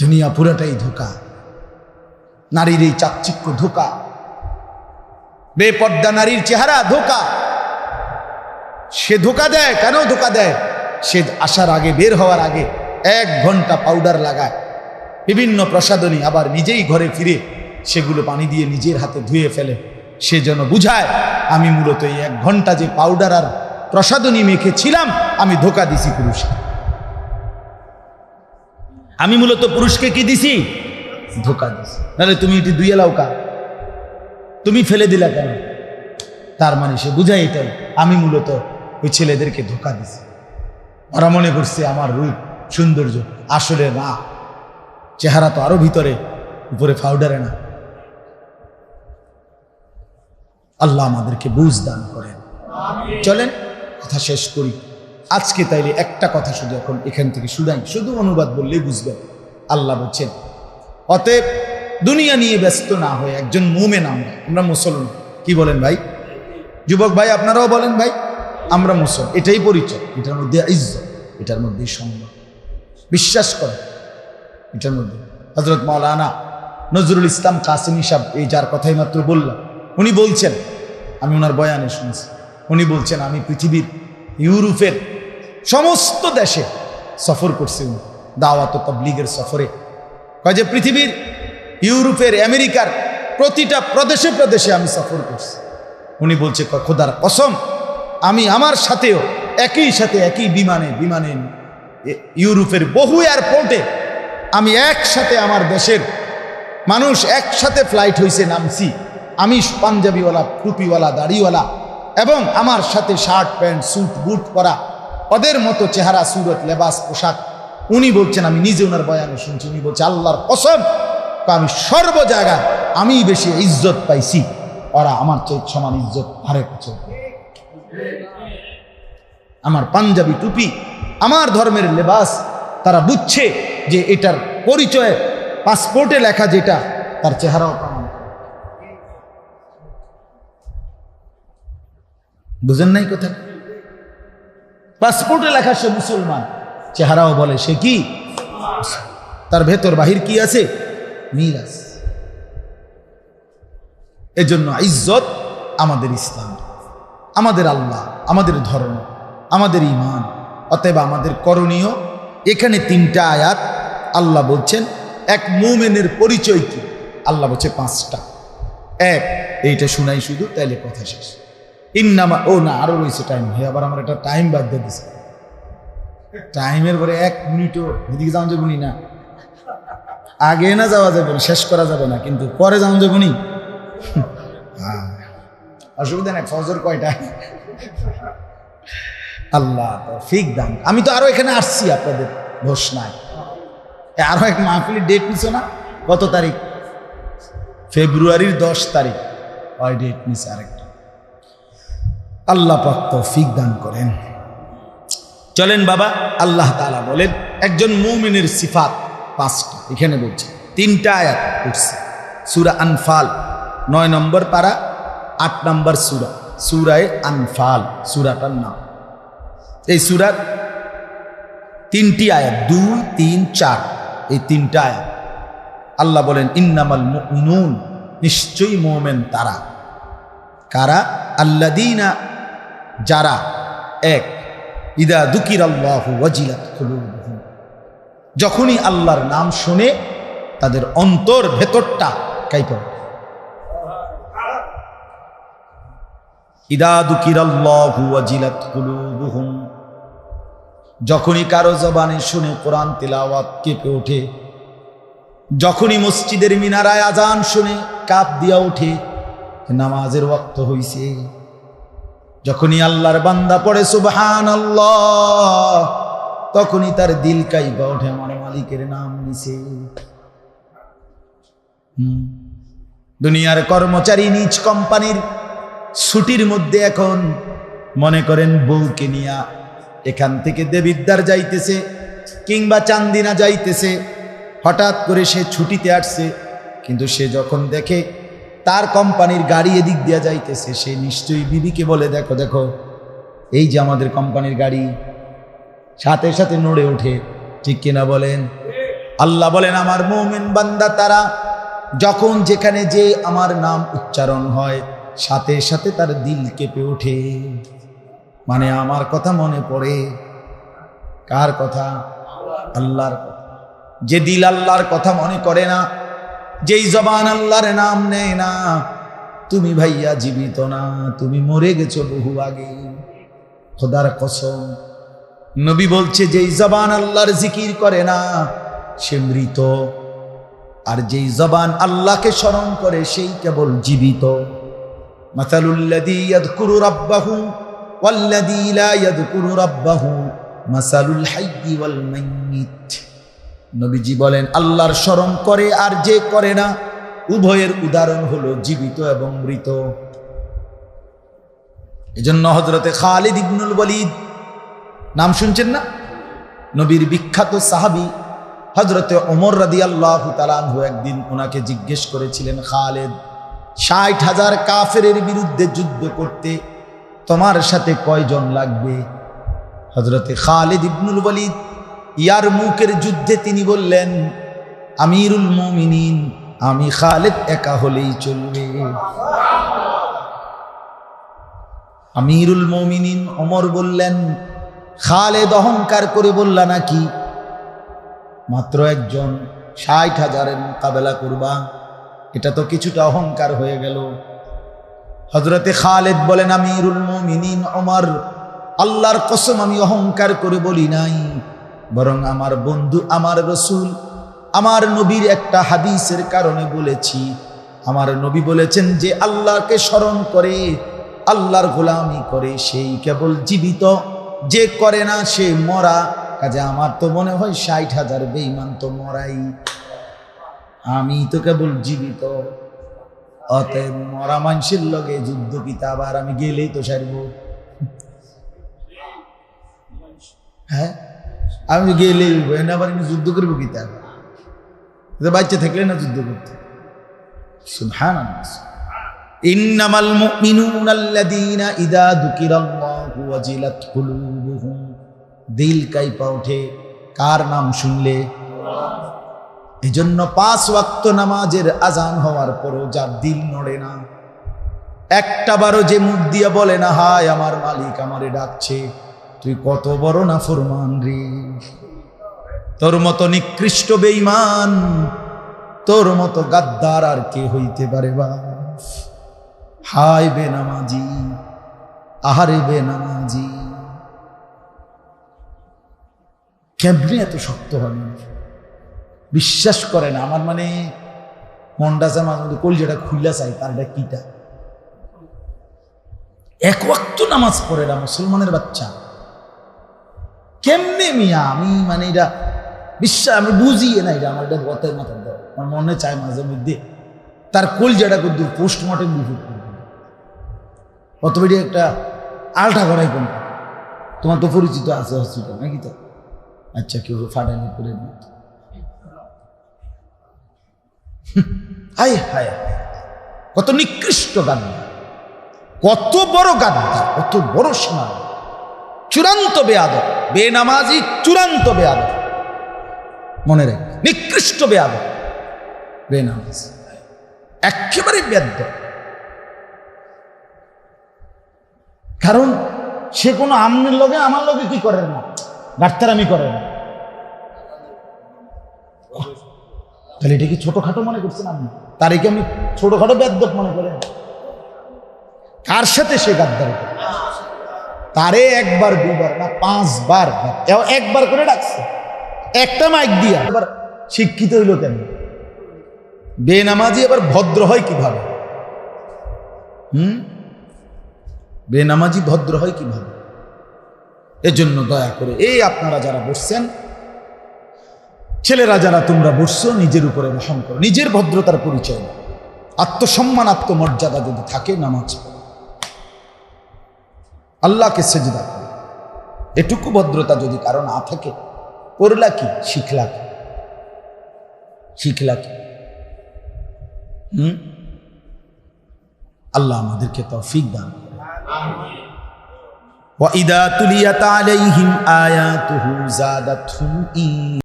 দুনিয়া পুরাটাই ধোকা। নারীর এই চাকচিক্য ধোকা। বেপর্দা নারীর চেহারা ধোকা। সে ধোকা দেয়, কেন ধোকা দেয়? সে আসার আগে, বের হওয়ার আগে এক ঘণ্টা পাউডার লাগায়। বিভিন্ন প্রসাদনী আবার নিজেই ঘরে ফিরে সেগুলো পানি দিয়ে নিজের হাতে ধুয়ে ফেলে। সে যেন বুঝায়, আমি মূলত এই এক ঘণ্টা যে পাউডার আর প্রসাধনী মেখেছিলাম, আমি ধোকা দিছি পুরুষকে আমি মূলত পুরুষকে কি দিছি? ধোকা দিছি। নাহলে তুমি এটি দুই এলাও কা। তুমি ফেলে দিলা কেন? তার মানে সে বুঝাই এটাই, আমি মূলত ওই ছেলেদেরকে ধোকা দিছি। ওরা মনে করছে আমার রূপ, সৌন্দর্য আসলে না চেহারা তো আরও ভিতরে, উপরে ফাউডারে না। আল্লাহ আমাদেরকে বুঝ দান করেন। চলেন, কথা শেষ করি। আজকে তাইলে একটা কথা শুধু এখন এখান থেকে শুধাই, শুধু অনুবাদ বললেই বুঝবেন। আল্লাহ বলছেন, অতএব দুনিয়া নিয়ে ব্যস্ত না হয়ে একজন মোমেন আমরা আমরা মুসলমান। কি বলেন ভাই? যুবক ভাই, আপনারাও বলেন ভাই, আমরা মুসল, এটাই পরিচয়, এটার মধ্যে ইজ্জত, এটার মধ্যে সম্মান। বিশ্বাস করে এটার মধ্যে। হজরত মৌলানা নজরুল ইসলাম কাসিম সাহেব, এই যার কথাই মাত্র বললাম, উনি বলছেন, আমি ওনার বয়ানে শুনছি, উনি বলছেন, আমি পৃথিবীর ইউরোপের সমস্ত দেশে সফর করছি উনি। দাওয়াত তবলিগের সফরে। কয় যে পৃথিবীর, ইউরোপের, আমেরিকার প্রতিটা প্রদেশে প্রদেশে আমি সফর করছি। উনি বলছে খোদার কসম, আমি আমার সাথেও একই সাথে একই বিমানে বিমানে ইউরোপের বহু এয়ারপোর্টে আমি একসাথে আমার দেশের মানুষ একসাথে ফ্লাইট হয়েছে নামছি। আমি পাঞ্জাবিওয়ালা, টুপিওয়ালা, দাড়িওয়ালা এবং আমার সাথে শার্ট, প্যান্ট, স্যুট, বুট পরা ওদের মতো চেহারা, সুরত, লেবাস, পোশাক। উনি বলছেন, আমি নিজে ওনার বয়ানে শুনছি, উনি বলছে, আল্লাহর কসম, আমি সর্ব জায়গায় আমি বেশি ইজ্জত পাইছি। ওরা আমার চেয়ে সমান ইজ্জত হারে কাছে। আমার পাঞ্জাবি টুপি, আমার ধর্মের লেবাস, তারা বুঝছে যে এটার পরিচয় পাসপোর্টে লেখা যেটা, তার চেহারাও প্রমাণ। বুঝেন নাই কথা? পাসপোর্টে লেখা সে মুসলমান। চেহারাও বলে, সে কি? তার ভেতর বাহির কি আছে? মিল আছে। এজন্য ইজ্জত আমাদের ইসলাম, আমাদের আল্লাহ, আমাদের ধর্ম, আমাদের ইমান অতএব আমাদের করণীয়। এখানে তিনটা আয়াত আল্লাহ বলছেন। এক, মুমেনের পরিচয় কি? আল্লাহ বলছে পাঁচটা। এক, এইটা শুনাই শুধু, তাইলে কথা শেষ। ইন্নামা, ও না, আরও রয়েছে টাইম হে, আবার আমার একটা টাইম বাদ দিয়ে দিছে। টাইমের পরে এক মিনিটও এদিকে যাওয়া যাবনি না আগে না যাওয়া যাবে না, শেষ করা যাবে না, কিন্তু পরে যাওয়া যাবনি হ্যাঁ অসুবিধা নেই, ফজর কয়টা? আল্লাহ ফিক দান। আমি তো আরও এখানে আসছি আপনাদের ঘোষণায়। এ, আরও এক মাহফিলের ডেট নিছো না? কত তারিখ? ফেব্রুয়ারির দশ তারিখ। ওই ডেট নিছে আরেকটা। আল্লাহ পাক ফিক দান করেন। চলেন বাবা, আল্লাহ তাআলা বলেন, একজন মুমিনের সিফাত পাঁচটা। এখানে বলছে, তিনটা আয়াত উঠছে সুরা আনফাল, নয় নম্বর পারা, আট নম্বর সুরা। সুরায় আনফাল, সুরাটার নাম। এই সুরার তিনটি আয়াত, দুই, তিন, চার, এই তিনটা আয়াত। আল্লাহ বলেন, ইন্নামাল নিশ্চয়ই মোমেন তারা। কারা? আল্লাদিনা যারা এক, ইদা দুকির আল্লাহ ওয়াজিলাত যখনই আল্লাহর নাম শুনে তাদের অন্তর ভেতরটা কাইপে। ইদা দুকির আল্লাহ ওয়াজিলাত কুলুবুহুম। যখনই কারও জবানে শুনে কোরআন তিলাওয়াত কেঁপে ওঠে, যখনই মসজিদের মিনারায় আজান শুনে কাপ দিয়া ওঠে, নামাজের ওয়াক্ত হইছে। যখনই আল্লাহর বান্দা পড়ে সুবহান তখনই তার দিল কাইবা ওঠে আমার মালিকের নাম নিছে। দুনিয়ার কর্মচারী নিজ কোম্পানির ছুটির মধ্যে এখন মনে করেন বউকে নিয়া এখান থেকে দেবিদ্দার যাইতেছে কিংবা চান্দিনা যাইতেছে হঠাৎ করে সে ছুটিতে আসছে, কিন্তু সে যখন দেখে তার কোম্পানির গাড়ি এদিক দিয়া যাইতেছে। সে নিশ্চয়ই বিবিকে বলে, দেখো দেখো, এই যে আমাদের কোম্পানির গাড়ি, সাথে সাথে নড়ে ওঠে। ঠিক কিনা বলেন? আল্লাহ বলেন, আমার মৌমিন বান্দা, তারা যখন যেখানে যে আমার নাম উচ্চারণ হয়, সাথে সাথে তার দিল কেঁপে ওঠে। মানে আমার কথা মনে পড়ে। কার কথা? আল্লাহর কথা। যে দিল আল্লাহর কথা মনে করে না যেই জবান আল্লাহর নাম নেয় না, তুমি ভাইয়া জীবিত না, তুমি মরে গেছো বহু আগে। খোদার কসম, নবী বলছে, যেই জবান আল্লাহর জিকির করে না, সে মৃত। আর যেই জবান আল্লাহকে স্মরণ করে, সেই কেবল জীবিত। ইয়াযকুরু রাব্বাহু মাসালুল হাইয়্যি ওয়াল মাইয়িত। নবীজি বলেন, আল্লাহর স্মরণ করে আর যে করে না। উভয়ের উদাহরণ হলো জীবিত এবং মৃত। এজন্য হজরতে খালিদ ইবনুল বলিদ নাম শুনছেন না? নবীর বিখ্যাত সাহাবী হজরতে ওমর রাদি আল্লাহ তালানহু একদিন ওনাকে জিজ্ঞেস করেছিলেন, খালেদ, ষাট হাজার কাফের বিরুদ্ধে যুদ্ধ করতে তোমার সাথে কয়জন লাগবে? হজরতে খালিদ ইবনুল ওয়ালিদ ইয়ার মুখের যুদ্ধে তিনি বললেন, আমিরুল মুমিনিন, আমি খালেদ একা হলেই চলবে। আমিরুল মুমিনিন অমর বললেন, খালেদ অহংকার করে বললা নাকি? মাত্র একজন ষাট হাজারের মোকাবেলা করবা, এটা তো কিছুটা অহংকার হয়ে গেল। হজরতে খালেদ বলেন, আমিরুল মুমিনিন অমর আল্লাহর কসম আমি অহংকার করে বলি নাই। বরং আমার বন্ধু, আমার রসুল, আমার নবীর একটা হাদিসের কারণে বলেছি। আমার নবী বলেছেন যে আল্লাহকে স্মরণ করে, আল্লাহর গোলামি করে, সেই কেবল জীবিত। যে করে না, সে মরা। কাজে আমার তো মনে হয় ষাট হাজার বেইমান তো মরাই। আমি তো কেবল জীবিত। অতএব মরা মানুষের লগে যুদ্ধ পিতা আবার আমি গেলেই তো সারব। হ্যাঁ? আমি গেলেই না আবার আমি যুদ্ধ করব কিতা বাচ্চা থাকলে না যুদ্ধ করতে। দিল কাইপা ওঠে, কার নাম শুনলে? এই জন্য পাঁচ ওয়াক্ত নামাজের আজান হওয়ার পরও যার দিল নড়ে না। একটা বারো যে মুখ দিয়ে বলে না, হায় আমার মালিক আমারে ডাকছে। তুই কত বড় না ফরমান রে। তোর মতো নিকৃষ্ট বেইমান তোর মতো গাদ্দার আর কে হইতে পারে বা? হায় বে নামাজি আহারে বে নামাজি কেমনি এত শক্ত হবে বিশ্বাস করে না আমার মানে মনটা আছে মাঝে মধ্যে কলজাটা চাই তার এটা কিটা? এক নামাজ পড়ে না মুসলমানের বাচ্চা। কেমনে মিয়া? আমি মানে এটা বিশ্বাস, আমি বুঝি না এটা আমার এটা গতের দেয় আমার মনে চায় মাঝে মধ্যে তার কলজাটা করতে পোস্টমর্টম রিপোর্ট করবে কত বেড়ে একটা আলটা করাই কোন তোমার তো পরিচিত আছে হসপিটাল নাকি তো? আচ্ছা কেউ ফাটানি করে দিত হায় হায় কত নিকৃষ্ট গাদ্দার কত বড় গাদ্দার কত বড় সীমা। চূড়ান্ত বেয়াদব। বেনামাজি চূড়ান্ত বেয়াদব। মনে রেখ, নিকৃষ্ট বেয়াদব। বেনামাজ। একেবারে বেদ্য কারণ সে কোনো আমনের লগে আমার লগে কি করে না? ডাক্তারামি করে না। তাহলে এটা কি ছোটখাটো মনে করছেন আপনি? তার কি আমি ছোটখাটো বেদ্যপ মনে করেন কার সাথে সে গাদ্দারি করে? তারে একবার, দুবার না, পাঁচবার একবার করে ডাকছে। একটা মাইক দিয়া। এবার শিক্ষিত হইল কেন? বেনামাজি আবার ভদ্র হয় কীভাবে? হুম? বেনামাজি ভদ্র হয় কীভাবে? এজন্য দয়া করে, এই আপনারা যারা বসছেন, ছেলেরা যারা তোমরা বসছো, নিজের উপরে রহম করো। নিজের ভদ্রতার পরিচয় আত্মসম্মান, আত্মমর্যাদা যদি থাকে, নামাজ। আল্লাহকে সেজদা করো এটুকু ভদ্রতা যদি কারো না থাকে করলা কি শিখলা কি শিখলা কি হুম আল্লাহ আমাদেরকে তৌফিক দান করে وإذا تليت عليهم آياته زادتهم إيمانا